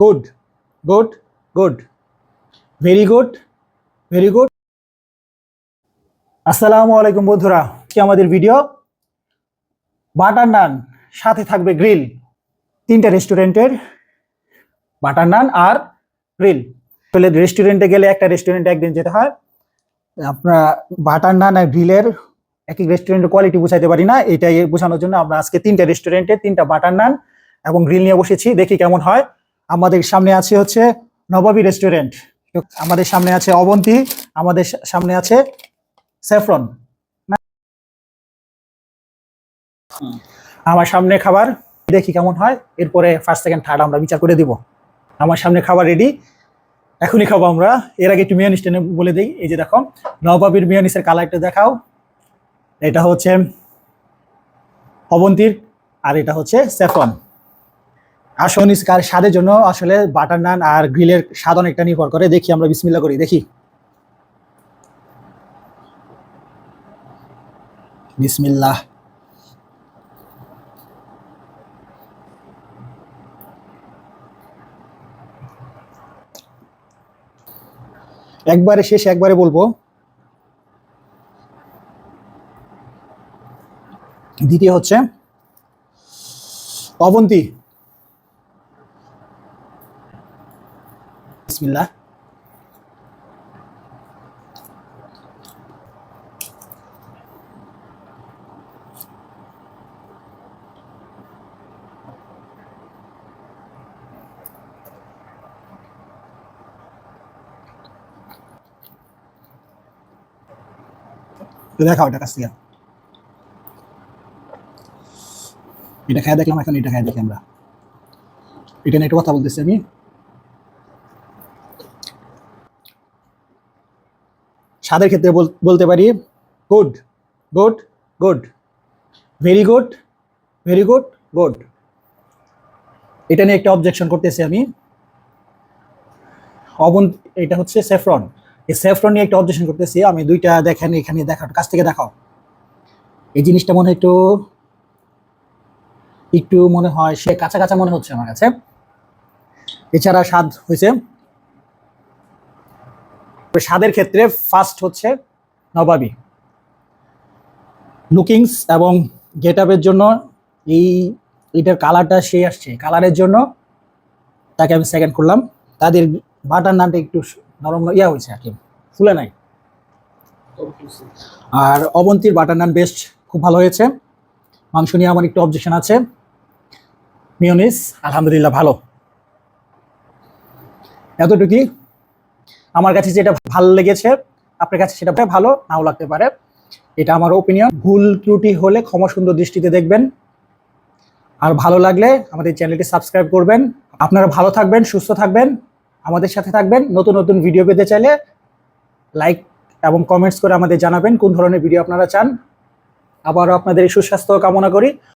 Good good good very good very good আসসালামু আলাইকুম বন্ধুরা। কি আমাদের ভিডিও বাটার নান, সাথে থাকবে গ্রিল তিনটা রেস্টুরেন্টের বাটার নান আর গ্রিল আসলে রেস্টুরেন্টে গেলে একটা রেস্টুরেন্টে একদিন যেতে হয়। আপনার বাটার নান আর গ্রিলের এক এক রেস্টুরেন্টের কোয়ালিটি বুঝাইতে পারি না। এটাই বোঝানোর জন্য আমরা আজকে তিনটা রেস্টুরেন্টে তিনটা বাটার নান এবং গ্রিল নিয়ে বসেছি। দেখি কেমন হয়। আমাদের সামনে আছে হচ্ছে নবাবী রেস্টুরেন্ট। আমাদের সামনে আছে অবন্তী, আমাদের সামনে আছে স্যাফরন। আমার সামনে খাবার দেখি কেমন হয়, এরপরে ফার্স্ট সেকেন্ড থার্ড আমরা বিচার করে দিব। আমার সামনে খাবার রেডি এখনই খাব আমরা। এর আগে একটু মিয়ানিস টেনে বলে দিই, এই যে দেখো, নবাবির মিয়ানিসের কালারটা দেখাও। এটা হচ্ছে অবন্তীর, আর এটা হচ্ছে স্যাফরন। আসন কার স্বাদের জন্য আসলে বাটার নান আর গ্রিলের স্বাদ অনেকটা নির্ভর করে। দেখি আমরা বিসমিল্লা করি, দেখি। বিসমিল্লাহ। একবারে শেষ একবারে বলব। দ্বিতীয় হচ্ছে, অবন্তী। বিসমিল্লাহ তো দেখাও এটা কাছ থেকে এটা খেয়ে দেখলাম এখন এটা খেয়ে দেখি আমরা এটা নিয়ে একটু কথা বলতেছি আমি স্বাদের ক্ষেত্রে বল- বলতে পারি good good good very good very good good এটা নিয়ে একটা অবজেকশন করতেছি আমি। অবন এটা হচ্ছে সেফরন এই সেফরন নিয়ে একটা অবজেকশন করতেছি। আমি দুইটা দেখেন এখানে দেখাও কাছ থেকে দেখাও। এই জিনিসটা মনে হয় একটু একটু মনে হয় সে কাঁচা কাঁচা মনে হচ্ছে আমার কাছে। এছাড়া স্বাদ হয়েছে। স্বাদের ক্ষেত্রে ফার্স্ট হচ্ছে নবাবী। লুকিংস এবং গেট আপের জন্য এই এটার কালারটা সেই আসছে। কালারের জন্য তাকে আমি সেকেন্ড করলাম। তাদের বাটার নানটা একটু নরম ইয়া হয়েছে আর কি, ফুলে নাই। আর অবন্তীর বাটার নান বেস্ট খুব ভালো হয়েছে। মাংস নিয়ে আমার একটু অবজেকশন আছে। মিওনিস আলহামদুলিল্লাহ ভালো। এতটুকুই। আমার কাছে যেটা ভালো লেগেছে, আপনার কাছে সেটা ভালো, নাও লাগতে পারে। এটা আমার ওপিনিয়ন ভুল ত্রুটি হলে ক্ষমা সুন্দর দৃষ্টিতে দেখবেন। আর ভালো লাগলে আমাদের চ্যানেলটি সাবস্ক্রাইব করবেন। আপনারা ভালো থাকবেন, সুস্থ থাকবেন, আমাদের সাথে থাকবেন। নতুন নতুন ভিডিও পেতে চাইলে লাইক এবং কমেন্টস করে আমাদের জানাবেন কোন ধরনের ভিডিও আপনারা চান। আবারও আপনাদের এই সুস্বাস্থ্য কামনা করি।